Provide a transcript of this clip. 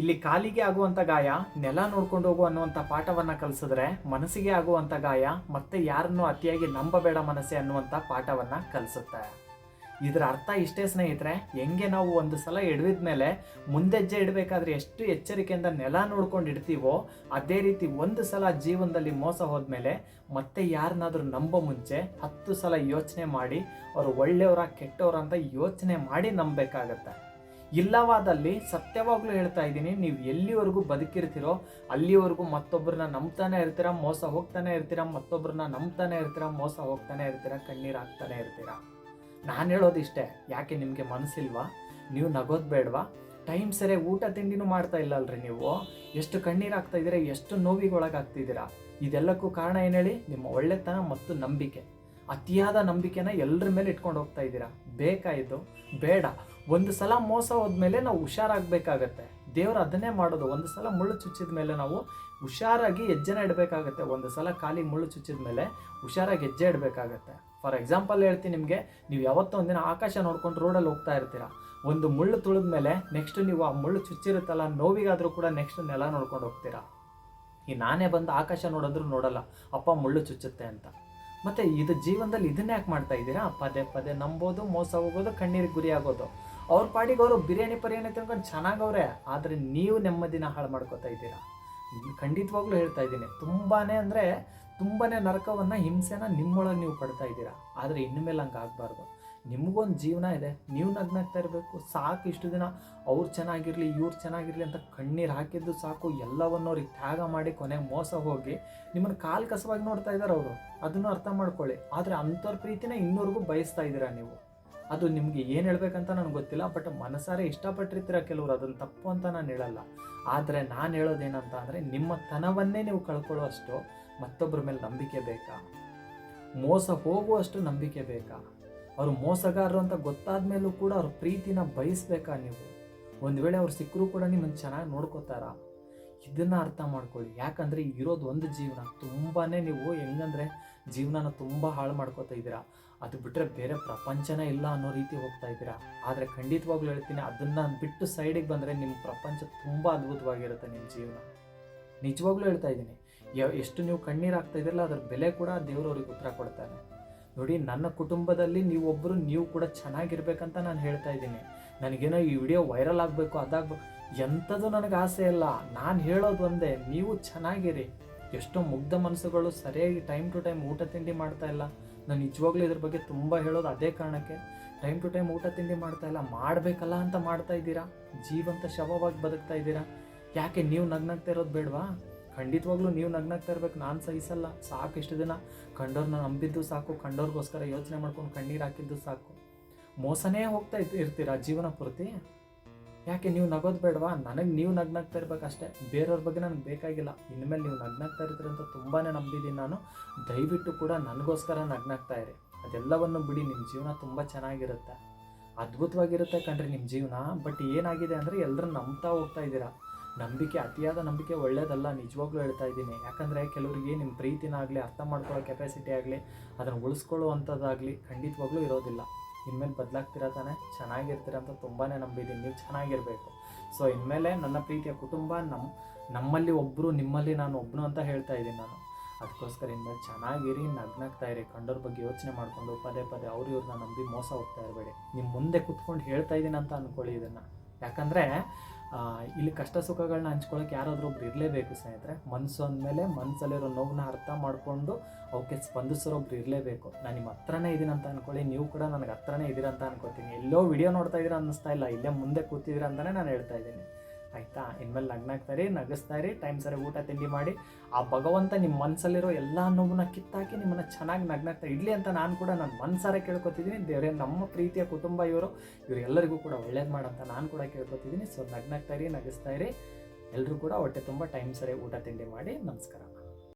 ಇಲ್ಲಿ ಕಾಲಿಗೆ ಆಗುವಂಥ ಗಾಯ, ನೆಲ ನೋಡ್ಕೊಂಡು ಹೋಗು ಅನ್ನುವಂಥ ಪಾಠವನ್ನು ಕಲಿಸಿದ್ರೆ ಮನಸ್ಸಿಗೆ ಆಗುವಂಥ ಗಾಯ, ಮತ್ತೆ ಯಾರನ್ನು ಅತಿಯಾಗಿ ನಂಬಬೇಡ ಮನಸ್ಸೆ ಅನ್ನುವಂಥ ಪಾಠವನ್ನು ಕಲಿಸುತ್ತೆ. ಇದರ ಅರ್ಥ ಇಷ್ಟೇ ಸ್ನೇಹಿತರೆ, ಹೆಂಗೆ ನಾವು ಒಂದು ಸಲ ಎಡವಿದ ಮೇಲೆ ಮುಂದೆಜ್ಜೆ ಇಡಬೇಕಾದ್ರೆ ಎಷ್ಟು ಎಚ್ಚರಿಕೆಯಿಂದ ನೆಲ ನೋಡ್ಕೊಂಡು ಇಡ್ತೀವೋ, ಅದೇ ರೀತಿ ಒಂದು ಸಲ ಜೀವನದಲ್ಲಿ ಮೋಸ ಹೋದ್ಮೇಲೆ ಮತ್ತೆ ಯಾರನ್ನಾದರೂ ನಂಬೋ ಮುಂಚೆ ಹತ್ತು ಸಲ ಯೋಚನೆ ಮಾಡಿ, ಅವರು ಒಳ್ಳೆಯವರ ಕೆಟ್ಟವರ ಅಂತ ಯೋಚನೆ ಮಾಡಿ ನಂಬಬೇಕಾಗತ್ತೆ. ಇಲ್ಲವಾದಲ್ಲಿ ಸತ್ಯವಾಗ್ಲೂ ಹೇಳ್ತಾ ಇದ್ದೀನಿ, ನೀವು ಎಲ್ಲಿವರೆಗೂ ಬದುಕಿರ್ತೀರೋ, ಅಲ್ಲಿವರೆಗೂ ಮತ್ತೊಬ್ಬರನ್ನ ನಂಬ್ತಾನೆ ಇರ್ತೀರ, ಮೋಸ ಹೋಗ್ತಾನೆ ಇರ್ತೀರ ಮತ್ತೊಬ್ಬರನ್ನ ನಂಬ್ತಾನೆ ಇರ್ತೀರ, ಮೋಸ ಹೋಗ್ತಾನೆ ಇರ್ತೀರ, ಕಣ್ಣೀರು ಹಾಕ್ತಾನೆ ಇರ್ತೀರ? ನಾನು ಹೇಳೋದು ಇಷ್ಟೇ, ಯಾಕೆ ನಿಮಗೆ ಮನಸ್ಸಿಲ್ವಾ ನೀವು ನಗೋದು ಬೇಡವಾ? ಟೈಮ್ ಸರಿ ಊಟ ತಿಂಡಿನೂ ಮಾಡ್ತಾ ಇಲ್ಲ ಅಲ್ರಿ ನೀವು. ಎಷ್ಟು ಕಣ್ಣೀರು ಹಾಕ್ತಾ ಇದ್ದೀರಾ, ಎಷ್ಟು ನೋವಿಗೆ ಒಳಗಾಗ್ತಿದ್ದೀರಾ ಇದೆಲ್ಲಕ್ಕೂ ಕಾರಣ ಏನು ಹೇಳಿ? ನಿಮ್ಮ ಒಳ್ಳೆತನ ಮತ್ತು ನಂಬಿಕೆ. ಅತಿಯಾದ ನಂಬಿಕೆನ ಎಲ್ಲರ ಮೇಲೆ ಇಟ್ಕೊಂಡು ಹೋಗ್ತಾ ಇದ್ದೀರಾ? ಬೇಕಾಯಿತು ಬೇಡ. ಒಂದು ಸಲ ಮೋಸ ಹೋದ್ಮೇಲೆ ನಾವು ಹುಷಾರಾಗಬೇಕಾಗತ್ತೆ. ದೇವರು ಅದನ್ನೇ ಮಾಡೋದು. ಒಂದು ಸಲ ಮುಳ್ಳು ಚುಚ್ಚಿದ ಮೇಲೆ ನಾವು ಹುಷಾರಾಗಿ ಹೆಜ್ಜೆನ ಇಡಬೇಕಾಗತ್ತೆ. ಒಂದು ಸಲ ಖಾಲಿ ಮುಳ್ಳು ಚುಚ್ಚಿದ ಮೇಲೆ ಹುಷಾರಾಗಿ ಹೆಜ್ಜೆ ಇಡಬೇಕಾಗತ್ತೆ. ಫಾರ್ ಎಕ್ಸಾಂಪಲ್ ಹೇಳ್ತೀನಿ ನಿಮಗೆ, ನೀವು ಯಾವತ್ತೋ ಒಂದಿನ ಆಕಾಶ ನೋಡ್ಕೊಂಡು ರೋಡಲ್ಲಿ ಹೋಗ್ತಾ ಇರ್ತೀರಾ. ಒಂದು ಮುಳ್ಳು ತುಳಿದ ಮೇಲೆ ನೆಕ್ಸ್ಟ್ ನೀವು ಆ ಮುಳ್ಳು ಚುಚ್ಚಿರುತ್ತಲ್ಲ, ನೋವಿಗಾದರೂ ಕೂಡ ನೆಕ್ಸ್ಟ್ ನೆಲ ನೋಡ್ಕೊಂಡು ಹೋಗ್ತೀರಾ. ಈ ನಾನೇ ಬಂದು ಆಕಾಶ ನೋಡಿದ್ರು ನೋಡಲ್ಲ, ಅಪ್ಪ ಮುಳ್ಳು ಚುಚ್ಚುತ್ತೆ ಅಂತ. ಮತ್ತೆ ಇದು ಜೀವನದಲ್ಲಿ ಇದನ್ನ ಯಾಕೆ ಮಾಡ್ತಾ ಇದ್ದೀರಾ? ಪದೇ ಪದೇ ನಂಬೋದು, ಮೋಸ ಹೋಗೋದು ಕಣ್ಣೀರಿಗೆ ಗುರಿ ಆಗೋದು. ಅವ್ರ ಪಾಡಿಗೆ ಅವರು ಬಿರಿಯಾನಿ ಪರಿಯಾನಿ ತಿನ್ಕೊಂಡು ಚೆನ್ನಾಗವ್ರೆ ಆದರೆ ನೀವು ನೆಮ್ಮದಿನ ಹಾಳು ಮಾಡ್ಕೋತಾ ಇದ್ದೀರಾ? ಖಂಡಿತವಾಗ್ಲೂ ಹೇಳ್ತಾ ಇದ್ದೀನಿ. ತುಂಬಾನೇ ಅಂದರೆ ತುಂಬಾ ನರಕವನ್ನು, ಹಿಂಸೆನ ನಿಮ್ಮೊಳಗೆ ನೀವು ಪಡ್ತಾ ಇದ್ದೀರಾ. ಆದರೆ ಇನ್ನು ಮೇಲೆ ಹಂಗೆ ಆಗಬಾರ್ದು. ನಿಮಗೊಂದು ಜೀವನ ಇದೆ, ನೀವು ನಗ್ನಾಗ್ತಾ ಇರಬೇಕು, ಸಾಕು ಇಷ್ಟು ದಿನ, ಅವ್ರು ಚೆನ್ನಾಗಿರಲಿ, ಇವ್ರು ಚೆನ್ನಾಗಿರಲಿ ಅಂತ ಕಣ್ಣೀರು ಹಾಕಿದ್ದು ಸಾಕು, ಎಲ್ಲವನ್ನು ಅವ್ರಿಗೆ ತ್ಯಾಗ ಮಾಡಿ ಕೊನೆಗೆ ಮೋಸ ಹೋಗಿ ನಿಮ್ಮನ್ನು ಕಾಲು ಕಸವಾಗಿ ನೋಡ್ತಾ ಇದ್ದಾರೆ ಅವರು, ಅದನ್ನು ಅರ್ಥ ಮಾಡ್ಕೊಳ್ಳಿ. ಆದರೆ ಅಂಥವ್ರ ಪ್ರೀತಿನ ಇನ್ನೂರಿಗೂ ಬಯಸ್ತಾ ಇದ್ದೀರಾ ನೀವು? ಅದು ನಿಮಗೆ ಏನು ಹೇಳ್ಬೇಕಂತ ನನಗೆ ಗೊತ್ತಿಲ್ಲ, ಬಟ್ ಮನಸಾರೆ ಇಷ್ಟಪಟ್ಟಿರ್ತೀರ ಕೆಲವರು ಅದನ್ನು ತಪ್ಪು ಅಂತ ನಾನು ಹೇಳಲ್ಲ. ಆದರೆ ನಾನು ಹೇಳೋದೇನಂತ ಅಂದರೆ ನಿಮ್ಮ ತನವನ್ನೇ ನೀವು ಕಳ್ಕೊಳ್ಳುವಷ್ಟು ಮತ್ತೊಬ್ಬರ ಮೇಲೆ ನಂಬಿಕೆ ಬೇಕಾ? ಮೋಸ ಹೋಗುವಷ್ಟು ನಂಬಿಕೆ ಬೇಕಾ? ಅವರು ಮೋಸಗಾರರು ಅಂತ ಗೊತ್ತಾದ ಮೇಲೂ ಕೂಡ ಅವ್ರ ಪ್ರೀತಿನ ಬಯಸ್ಬೇಕಾ ನೀವು? ಒಂದು ವೇಳೆ ಅವ್ರು ಸಿಕ್ಕರೂ ಕೂಡ ನಿಮ್ಮನ್ನು ಚೆನ್ನಾಗಿ ನೋಡ್ಕೋತಾರಾ? ಇದನ್ನು ಅರ್ಥ ಮಾಡ್ಕೊಳ್ಳಿ. ಯಾಕಂದ್ರೆ ಇರೋದು ಒಂದು ಜೀವನ. ತುಂಬಾನೇ ನೀವು ಹೆಂಗಂದ್ರೆ ಜೀವನನ ತುಂಬ ಹಾಳು ಮಾಡ್ಕೋತಾ ಇದ್ದೀರಾ. ಅದು ಬಿಟ್ಟರೆ ಬೇರೆ ಪ್ರಪಂಚನೇ ಇಲ್ಲ ಅನ್ನೋ ರೀತಿ ಹೋಗ್ತಾ ಇದ್ದೀರಾ. ಆದರೆ ಖಂಡಿತವಾಗ್ಲೂ ಹೇಳ್ತೀನಿ, ಅದನ್ನ ಬಿಟ್ಟು ಸೈಡಿಗೆ ಬಂದರೆ ನಿಮ್ಮ ಪ್ರಪಂಚ ತುಂಬ ಅದ್ಭುತವಾಗಿರುತ್ತೆ ನಿಮ್ಮ ಜೀವನ. ನಿಜವಾಗ್ಲೂ ಹೇಳ್ತಾ ಇದ್ದೀನಿ ಎಷ್ಟು ನೀವು ಕಣ್ಣೀರು ಹಾಕ್ತಾ ಇದ್ದೀರಲ್ಲ ಅದ್ರ ಬೆಲೆ ಕೂಡ ದೇವರು ಅವ್ರಿಗೆ ಉತ್ತರ ಕೊಡ್ತಾನೆ ನೋಡಿ, ನನ್ನ ಕುಟುಂಬದಲ್ಲಿ ನೀವೊಬ್ಬರು ನೀವು ಕೂಡ ಚೆನ್ನಾಗಿರ್ಬೇಕಂತ ನಾನು ಹೇಳ್ತಾ ಇದ್ದೀನಿ. ನನಗೇನೋ ಈ ವಿಡಿಯೋ ವೈರಲ್ ಆಗಬೇಕು, ಅದಾಗಬೇಕು, ಎಂಥದ್ದು ನನಗೆ ಆಸೆ ಇಲ್ಲ. ನಾನು ಹೇಳೋದು ಒಂದೇ, ನೀವು ಚೆನ್ನಾಗಿರಿ. ಎಷ್ಟೋ ಮುಗ್ಧ ಮನಸ್ಸುಗಳು ಸರಿಯಾಗಿ ಟೈಮ್ ಟು ಟೈಮ್ ಊಟ ತಿಂಡಿ ಮಾಡ್ತಾ ಇಲ್ಲ. ನಾನು ನಿಜವಾಗ್ಲೂ ಇದ್ರ ಬಗ್ಗೆ ತುಂಬ ಹೇಳೋದು ಅದೇ ಕಾರಣಕ್ಕೆ. ಟೈಮ್ ಟು ಟೈಮ್ ಊಟ ತಿಂಡಿ ಮಾಡ್ತಾ ಇಲ್ಲ. ಮಾಡಬೇಕಲ್ಲ ಅಂತ ಮಾಡ್ತಾ ಇದ್ದೀರಾ? ಜೀವಂತ ಶವವಾಗಿ ಬದುಕ್ತಾ ಇದ್ದೀರಾ? ಯಾಕೆ ನೀವು ನಗ್ನಾಗ್ತಾ ಇರೋದು ಬೇಡವಾ? ಖಂಡಿತವಾಗ್ಲೂ ನೀವು ನಗ್ನಾಗ್ತಾ ಇರ್ಬೇಕು, ನಾನು ಸಹಿಸಲ್ಲ, ಸಾಕು ಇಷ್ಟು ದಿನ. ಕಂಡೋರ್ನ ನಂಬಿದ್ದು ಸಾಕು ಕಂಡೋರ್ಗೋಸ್ಕರ ಯೋಚನೆ ಮಾಡ್ಕೊಂಡು ಕಣ್ಣೀರು ಹಾಕಿದ್ದು ಸಾಕು. ಮೋಸನೇ ಹೋಗ್ತಾ ಇರ್ತ- ಇರ್ತೀರಾ ಜೀವನ ಪೂರ್ತಿ? ಯಾಕೆ ನೀವು ನಗೋದು ಬೇಡವಾ? ನನಗೆ ನೀವು ನಗ್ನಾಗ್ತಾ ಇರ್ಬೇಕಷ್ಟೇ ಬೇರೆಯವ್ರ ಬಗ್ಗೆ ನನಗೆ ಬೇಕಾಗಿಲ್ಲ. ಇನ್ಮೇಲೆ ನೀವು ನಗ್ನಾಗ್ತಾ ಇರ್ತೀರಿ ಅಂತ ತುಂಬಾ ನಂಬಿದ್ದೀನಿ ನಾನು. ದಯವಿಟ್ಟು ಕೂಡ ನನಗೋಸ್ಕರ ನಗ್ನಾಗ್ತಾ ಇರಿ. ಅದೆಲ್ಲವನ್ನು ಬಿಡಿ ನಿಮ್ಮ ಜೀವನ ತುಂಬ ಚೆನ್ನಾಗಿರುತ್ತೆ. ಅದ್ಭುತವಾಗಿರುತ್ತೆ ಕಣ್ರಿ ನಿಮ್ಮ ಜೀವನ. ಬಟ್ ಏನಾಗಿದೆ ಅಂದರೆ ಎಲ್ಲರೂ ನಂಬ್ತಾ ಹೋಗ್ತಾ ಇದ್ದೀರಾ? ನಂಬಿಕೆ, ಅತಿಯಾದ ನಂಬಿಕೆ ಒಳ್ಳೇದಲ್ಲ, ನಿಜವಾಗ್ಲೂ ಹೇಳ್ತಾ ಇದ್ದೀನಿ. ಯಾಕಂದರೆ ಕೆಲವರಿಗೆ ನಿಮ್ಮ ಪ್ರೀತಿನಾಗಲಿ, ಅರ್ಥ ಮಾಡ್ಕೊಳ್ಳೋ ಕೆಪಾಸಿಟಿ ಆಗಲಿ, ಅದನ್ನು ಉಳಿಸ್ಕೊಳ್ಳುವಂಥದ್ದಾಗಲಿ ಖಂಡಿತವಾಗ್ಲೂ ಇರೋದಿಲ್ಲ. ಇನ್ಮೇಲೆ ಬದಲಾಗ್ತಿರ ತಾನೆ? ಚೆನ್ನಾಗಿರ್ತೀರ ಅಂತ ತುಂಬಾ ನಂಬಿದ್ದೀನಿ. ನೀವು ಚೆನ್ನಾಗಿರಬೇಕು. ಸೊ ಇನ್ಮೇಲೆ ನನ್ನ ಪ್ರೀತಿಯ ಕುಟುಂಬ ನಮ್ಮ ನಮ್ಮಲ್ಲಿ ಒಬ್ಬರು ನಿಮ್ಮಲ್ಲಿ ನಾನು ಒಬ್ಬನು ಅಂತ ಹೇಳ್ತಾ ಇದ್ದೀನಿ ನಾನು. ಅದಕ್ಕೋಸ್ಕರ ಇನ್ಮೇಲೆ ಚೆನ್ನಾಗಿರಿ, ನಗ್ನಾಗ್ತಾ ಇರಿ. ಕಂಡೋರ ಬಗ್ಗೆ ಯೋಚನೆ ಮಾಡಿಕೊಂಡು ಪದೇ ಪದೇ ಅವ್ರು ಇವ್ರನ್ನ ನಂಬಿ ಮೋಸ ಹೋಗ್ತಾ ಇರಬೇಡಿ. ನಿಮ್ಮ ಮುಂದೆ ಕುತ್ಕೊಂಡು ಹೇಳ್ತಾ ಇದ್ದೀನಿ ಅಂತ ಅಂದ್ಕೊಳ್ಳಿ ಇದನ್ನು. ಯಾಕಂದರೆ ಇಲ್ಲಿ ಕಷ್ಟ ಸುಖಗಳನ್ನ ಹಂಚ್ಕೊಳ್ಳೋಕೆ ಯಾರಾದರೂ ಒಬ್ರು ಇರಲೇಬೇಕು ಸ್ನೇಹಿತರೆ. ಮನಸ್ಸು ಅಂದಮೇಲೆ ಮನಸ್ಸಲ್ಲಿರೋ ನೋವನ್ನ ಅರ್ಥ ಮಾಡಿಕೊಂಡು ಅವಕ್ಕೆ ಸ್ಪಂದಿಸೋರೊಬ್ರು ಇರಲೇಬೇಕು. ನಾನು ನಿಮ್ಮ ಹತ್ರನೇ ಇದ್ದೀನಿ ಅಂತ ಅನ್ಕೊಳ್ಳಿ, ನೀವು ಕೂಡ ನನಗೆ ಹತ್ರನೇ ಇದ್ದೀರಾ ಅಂತ ಅನ್ಕೋತೀನಿ ಎಲ್ಲೋ ವಿಡಿಯೋ ನೋಡ್ತಾ ಇದ್ದೀರಾ ಅನ್ನಿಸ್ತಾ ಇಲ್ಲ, ಇಲ್ಲೇ ಮುಂದೆ ಕೂತಿದ್ದೀರಾ ಅಂತಲೇ ನಾನು ಹೇಳ್ತಾ ಇದ್ದೀನಿ. ಆಯಿತಾ? ಇನ್ಮೇಲೆ ನಗ್ನಾಗ್ತಾರೆ ನಗಿಸ್ತಾರೆ ಟೈಮ್ ಸರಿ ಊಟ ತಿಂಡಿ ಮಾಡಿ, ಆ ಭಗವಂತ ನಿಮ್ಮ ಮನಸ್ಸಲ್ಲಿರೋ ಎಲ್ಲ ನೋವನ್ನ ಕಿತ್ತಾಕಿ ನಿಮ್ಮನ್ನು ಚೆನ್ನಾಗಿ ನಗ್ನಾಗ್ತಾ ಇಡ್ಲಿ ಅಂತ ನಾನು ಕೂಡ ನನ್ನ ಮನಸಾರೆ ಕೇಳ್ಕೊತಿದ್ದೀನಿ. ದೇವರೇ, ನಮ್ಮ ಪ್ರೀತಿಯ ಕುಟುಂಬ ಇವರು ಇವರೆಲ್ಲರಿಗೂ ಕೂಡ ಒಳ್ಳೇದು ಮಾಡಂತ ನಾನು ಕೂಡ ಕೇಳ್ಕೊತಿದ್ದೀನಿ. ಸೊ ನಗ್ನಾಗ್ತಾ ಇರಿ, ನಗಿಸ್ತಾ ಇರಿ. ಎಲ್ಲರೂ ಕೂಡ ಹೊಟ್ಟೆ ತುಂಬ ಟೈಮ್ ಸರಿ ಊಟ ತಿಂಡಿ ಮಾಡಿ, ನಮಸ್ಕಾರ.